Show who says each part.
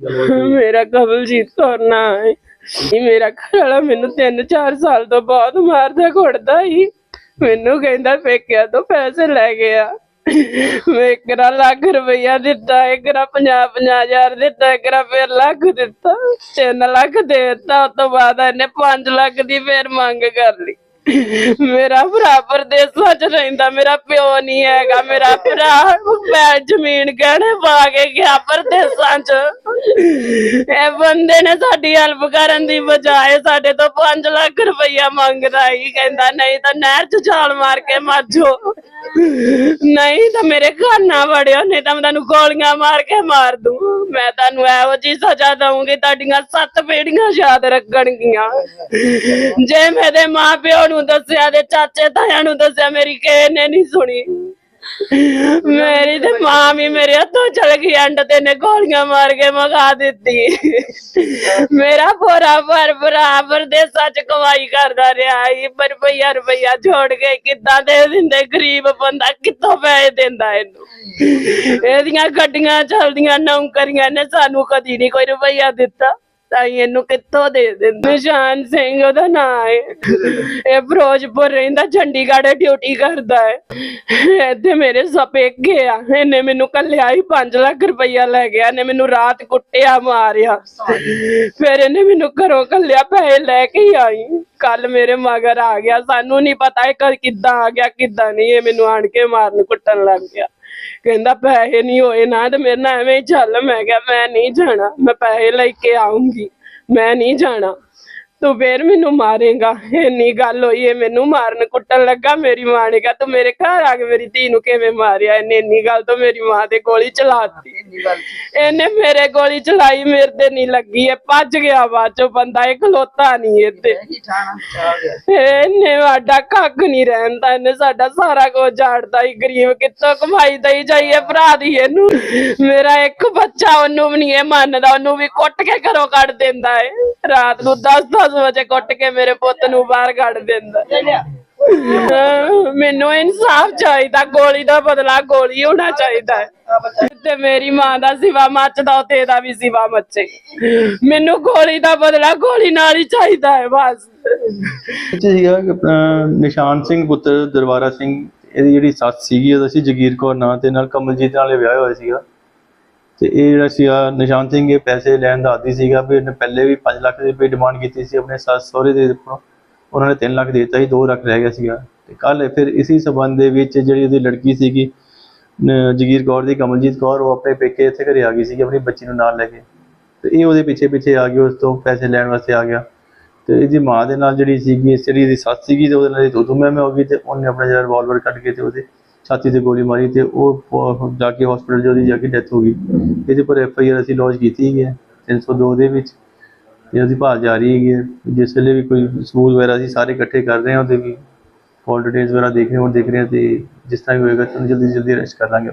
Speaker 1: ਮੇਰਾ ਕਮਲਜੀਤ ਕੌਰ ਨਾ ਹੈ। ਇਹ ਮੇਰਾ ਘਰ ਵਾਲਾ ਮੈਨੂੰ 3-4 ਸਾਲ ਤੋਂ ਬਹੁਤ ਮਾਰਦਾ ਘੁੱਟਦਾ ਹੀ ਮੈਨੂੰ ਕਹਿੰਦਾ ਪੇਕਿਆ ਤੋਂ ਪੈਸੇ ਲੈ ਗਿਆ ਮੈਂ ਇਕਰਾ ਲੱਖ ਰੁਪਈਆ ਦਿੱਤਾ, ਇੱਕ ਇਕਰਾ 50 ਹਜ਼ਾਰ ਦਿੱਤਾ, ਇੱਕ ਇਕਰਾ ਫਿਰ ਲੱਖ ਦਿੱਤਾ। 3 ਲੱਖ ਦੇ ਦਿੱਤਾ, ਉਸ ਤੋਂ ਬਾਅਦ ਇਹਨੇ 5 ਲੱਖ ਦੀ ਫਿਰ ਮੰਗ ਕਰ ਲਈ। ਮੇਰਾ ਭਰਾ ਪਰਦੇਸਾਂ ਚ ਰਹਿੰਦਾ, ਮੇਰਾ ਪਿਓ ਨਹੀਂ ਹੈਗਾ, ਮੇਰਾ ਭਰਾ ਮੈਂ ਜ਼ਮੀਨ ਗਹਿਣੇ ਪਾ ਕੇ ਗਿਆ ਪਰਦੇਸਾਂ ਚ। ਇਹ ਬੰਦੇ ਨੇ ਸਾਡੀ ਹੈਲਪ ਕਰਨ ਦੀ ਬਜਾਏ ਸਾਡੇ ਤੋਂ 5 ਲੱਖ ਰੁਪਈਆ ਮੰਗਦਾ ਹੀ ਕਹਿੰਦਾ, ਨਹੀਂ ਤਾਂ ਨਹਿਰ ਚ ਛਾਲ ਮਾਰ ਕੇ ਮਾਜੋ ਨਹੀਂ ਤਾਂ ਮੇਰੇ ਘਰ ਨਾ ਵੜਿਓ, ਨਹੀਂ ਤਾਂ ਮੈਂ ਤੁਹਾਨੂੰ ਗੋਲੀਆਂ ਮਾਰ ਕੇ ਮਾਰ ਦੂੰ। ਮੈਂ ਤੁਹਾਨੂੰ ਇਹੋ ਜੀ ਸਜ਼ਾ ਦਊਂਗੀ, ਤੁਹਾਡੀਆਂ ਸੱਤ ਪੀੜੀਆਂ ਯਾਦ ਰੱਖਣਗੀਆਂ। ਜੇ ਮੇਰੇ ਮਾਂ ਪਿਓ ਨੂੰ ਦੱਸਿਆ, ਤੇ ਚਾਚੇ ਤਾਇਆਂ ਨੂੰ ਦੱਸਿਆ, ਮੇਰੀ ਕਿਸੇ ਨੇ ਨਹੀਂ ਸੁਣੀ। ਮੇਰੀ ਤੇ ਮਾਂ ਵੀ ਮੇਰੇ ਹੱਥੋਂ ਚਲ ਗਈ ਐਂਡ ਤੇ ਨੇ ਗੋਲੀਆਂ ਮਾਰ ਕੇ ਮਗਾ ਦਿੱਤੀ। ਮੇਰਾ ਪੋਰਾ ਪਰ ਬਰਾਬਰ ਪਰਦੇਸਾਂ ਚ ਕਮਾਈ ਕਰਦਾ ਰਿਹਾ ਹੀ ਪਰ ਰੁਪਈਆ ਰੁਪਈਆ ਜੋੜ ਕੇ ਕਿੱਦਾਂ ਦੇ ਦਿੰਦੇ, ਗਰੀਬ ਬੰਦਾ ਕਿੱਥੋਂ ਪੈਸੇ ਦਿੰਦਾ ਇਹਨੂੰ? ਇਹਦੀਆਂ ਗੱਡੀਆਂ ਚੱਲਦੀਆਂ, ਨੌਕਰੀਆਂ ਨੇ ਸਾਨੂੰ ਕਦੀ ਨਹੀਂ ਕੋਈ ਰੁਪਈਆ ਦਿੱਤਾ। ਤਾਂ ਇਹਨੂੰ ਕਿੱਥੋਂ ਦੇ ਦਿੰਦੇ? ਨਿਸ਼ਾਨ ਸਿੰਘ, ਉਹਦਾ ਨਾਂ ਹੈ। ਇਹ ਫਿਰੋਜ਼ਪੁਰ ਰਹਿੰਦਾ, ਚੰਡੀਗੜ੍ਹ ਡਿਊਟੀ ਕਰਦਾ ਹੈ। ਇੱਥੇ ਮੇਰੇ ਸਪੇਕ ਗਿਆ ਇਹਨੇ ਮੈਨੂੰ ਕੱਲਿਆ ਹੀ 5 ਲੱਖ ਰੁਪਈਆ ਲੈ ਗਿਆ। ਇਹਨੇ ਮੈਨੂੰ ਰਾਤ ਕੁੱਟਿਆ, ਮਾਰਿਆ। ਫਿਰ ਇਹਨੇ ਮੈਨੂੰ ਘਰੋਂ ਕੱਲਿਆ ਪੈਸੇ ਲੈ ਕੇ ਹੀ ਆਈ। ਕੱਲ ਮੇਰੇ ਮਗਰ ਆ ਗਿਆ। ਸਾਨੂੰ ਨਹੀਂ ਪਤਾ ਇਹ ਕਦ ਕਿੱਦਾਂ ਆ ਗਿਆ, ਕਿੱਦਾਂ ਨਹੀਂ। ਇਹ ਮੈਨੂੰ ਆਣ ਕੇ ਮਾਰਨ ਕੁੱਟਣ ਲੱਗ ਗਿਆ। ਕਹਿੰਦਾ ਪੈਸੇ ਨਹੀਂ ਹੋਏ ਨਾ ਤੇ ਮੇਰੇ ਨਾਲ ਐਵੇਂ ਹੀ ਚੱਲ। ਮੈਂ ਕਿਹਾ, ਮੈਂ ਨਹੀਂ ਜਾਣਾ, ਮੈਂ ਪੈਸੇ ਲੈ ਕੇ ਆਉਂਗੀ, ਮੈਂ ਨਹੀਂ ਜਾਣਾ। ਤੂੰ ਫੇਰ ਮੈਨੂੰ ਮਾਰੇਗਾ। ਇੰਨੀ ਗੱਲ ਹੋਈ ਏ ਮੈਨੂੰ ਮਾਰਨ ਕੁੱਟਣ ਲੱਗਾ ਮੇਰੀ ਮਾਂ ਨੇ ਕਿਹਾ ਤੂੰ ਮੇਰੇ ਘਰ ਆ ਕੇ ਮੇਰੀ ਧੀ ਨੂੰ ਕਿਵੇਂ ਮਾਰਿਆ? ਇਹਨੇ ਇੰਨੀ ਗੱਲ ਤੋਂ ਮੇਰੀ ਮਾਂ ਤੇ ਗੋਲੀ ਚਲਾਤੀ। ਇਹਨੇ ਮੇਰੇ ਗੋਲੀ ਚਲਾਈ ਮੇਰੇ ਤੇ ਨਹੀਂ ਲੱਗੀ ਇਹ ਭੱਜ ਗਿਆ ਬਾਅਦ ਚੋਂ ਬੰਦਾ ਇਹ ਖਲੋਤਾ ਨਹੀਂ ਇੱਥੇ। ਇਹਨੇ ਸਾਡਾ ਕੱਖ ਨਹੀਂ ਰਹਿੰਦਾ ਇਹਨੇ ਸਾਡਾ ਸਾਰਾ ਕੁਝ ਝਾੜਦਾ ਹੀ ਗਰੀਬ ਕਿੱਥੋਂ ਕਮਾਈ ਦਈ ਜਾਈਏ ਭਰਾ ਦੀ ਇਹਨੂੰ? ਮੇਰਾ ਇੱਕ ਬੱਚਾ ਉਹਨੂੰ ਵੀ ਨਹੀਂ ਇਹ ਮੰਨਦਾ ਉਹਨੂੰ ਵੀ ਕੁੱਟ ਕੇ ਘਰੋਂ ਕੱਢ ਦਿੰਦਾ ਏ। ਰਾਤ ਨੂੰ 10 ਵਜੇ ਕੁੱਟ ਕੇ ਮੇਰੇ ਪੁੱਤ ਨੂੰ ਬਾਹਰ ਕੱਢ ਦਿੰਦਾ। ਮੈਨੂੰ ਇਨਸਾਫ ਚਾਹੀਦਾ, ਗੋਲੀ ਦਾ ਬਦਲਾ ਗੋਲੀ ਹੋਣਾ ਚਾਹੀਦਾ ਤੇ ਮੇਰੀ ਮਾਂ ਦਾ ਸਿਵਾ ਮੱਚਦਾ ਤੇ ਇਹਦਾ ਵੀ ਸਿਵਾ ਮੱਚੇ। ਮੈਨੂੰ ਗੋਲੀ ਦਾ ਬਦਲਾ ਗੋਲੀ ਨਾਲ ਹੀ ਚਾਹੀਦਾ ਹੈ, ਬਸ।
Speaker 2: ਸੀਗਾ ਨਿਸ਼ਾਨ ਸਿੰਘ ਪੁੱਤਰ ਦਰਬਾਰਾ ਸਿੰਘ, ਇਹਦੀ ਜਿਹੜੀ ਸੱਸ ਸੀਗੀ, ਉਹਦਾ ਸੀ ਜਗੀਰ ਕੌਰ ਨਾਂ ਤੇ, ਨਾਲ ਕਮਲਜੀਤ ਨਾਲ ਵਿਆਹ ਹੋਇਆ ਸੀਗਾ। ਤੇ ਇਹ ਜਿਹੜਾ ਸੀਗਾ ਨਿਸ਼ਾਨ ਸਿੰਘ, ਇਹ ਪੈਸੇ ਲੈਣ ਦਾ ਆਦੀ ਸੀਗਾ ਵੀ ਇਹਨੇ ਪਹਿਲੇ ਵੀ 5 ਲੱਖ ਦੇ ਰੁਪਏ ਡਿਮਾਂਡ ਕੀਤੀ ਸੀ, ਆਪਣੇ ਸੱਸ ਸਹੁਰੇ ਦੇ ਉੱਪਰੋਂ। ਉਹਨਾਂ ਨੇ 3 ਲੱਖ ਦੇ ਦਿੱਤਾ ਸੀ 2 ਲੱਖ ਰਹਿ ਗਿਆ ਸੀਗਾ। ਤੇ ਕੱਲ ਫਿਰ ਇਸੇ ਸਬੰਧ ਦੇ ਵਿੱਚ ਜਿਹੜੀ ਉਹਦੀ ਲੜਕੀ ਸੀਗੀ ਜਗੀਰ ਕੌਰ ਦੀ, ਕਮਲਜੀਤ ਕੌਰ, ਉਹ ਆਪਣੇ ਪੇਕੇ ਇੱਥੇ ਘਰੇ ਆ ਗਈ ਸੀਗੀ, ਆਪਣੀ ਬੱਚੀ ਨੂੰ ਨਾਲ ਲੈ ਕੇ। ਤੇ ਇਹ ਉਹਦੇ ਪਿੱਛੇ ਪਿੱਛੇ ਆ ਗਈ, ਉਸ ਤੋਂ ਪੈਸੇ ਲੈਣ ਵਾਸਤੇ ਆ ਗਿਆ। ਤੇ ਇਹਦੀ ਮਾਂ ਦੇ ਨਾਲ ਜਿਹੜੀ ਸੀਗੀ, ਜਿਹੜੀ ਇਹਦੀ ਸੱਸ ਸੀਗੀ ਤੇ ਉਹਦੇ ਨਾਲ ਤੂੰ ਮੈਂ ਮੈਂ ਹੋ ਗਈ ਤੇ ਉਹਨੇ ਆਪਣਾ ਜਿਹੜਾ ਰਿਵਾਲਵਰ ਕੱਢ ਕੇ ਤੇ ਉਹਦੇ ਛਾਤੀ ਤੇ ਗੋਲੀ ਮਾਰੀ ਤੇ ਉਹ ਜਾ ਕੇ ਹਸਪੀਟਲ ਜਿਹਦੀ ਜਾ ਕੇ ਡੈਥ ਹੋ ਗਈ। ਇਹਦੇ ਪਰ ਐਫ ਆਈ ਆਰ ਅਸੀਂ ਲੌਂਚ ਕੀਤੀ ਹੈਗੀ ਹੈ 302 ਦੇ ਵਿੱਚ। ਤੇ ਉਹਦੀ ਭਾਲ ਜਾਰੀ ਹੈਗੀ ਹੈ। ਜਿਸ ਵੇਲੇ ਵੀ ਕੋਈ ਸਬੂਤ ਵਗੈਰਾ ਅਸੀਂ ਸਾਰੇ ਇਕੱਠੇ ਕਰ ਰਹੇ ਹਾਂ, ਉਹਦੇ ਵੀ ਕਾਲ ਡਿਟੇਲਸ ਵਗੈਰਾ ਦੇਖ ਰਹੇ ਹਾਂ ਦੇਖ ਰਹੇ ਹਾਂ ਤੇ ਜਿਸ ਤਰ੍ਹਾਂ ਵੀ ਹੋਏਗਾ, ਤੁਹਾਨੂੰ ਜਲਦੀ ਜਲਦੀ ਅਰੈਸਟ ਕਰ ਲਾਂਗੇ।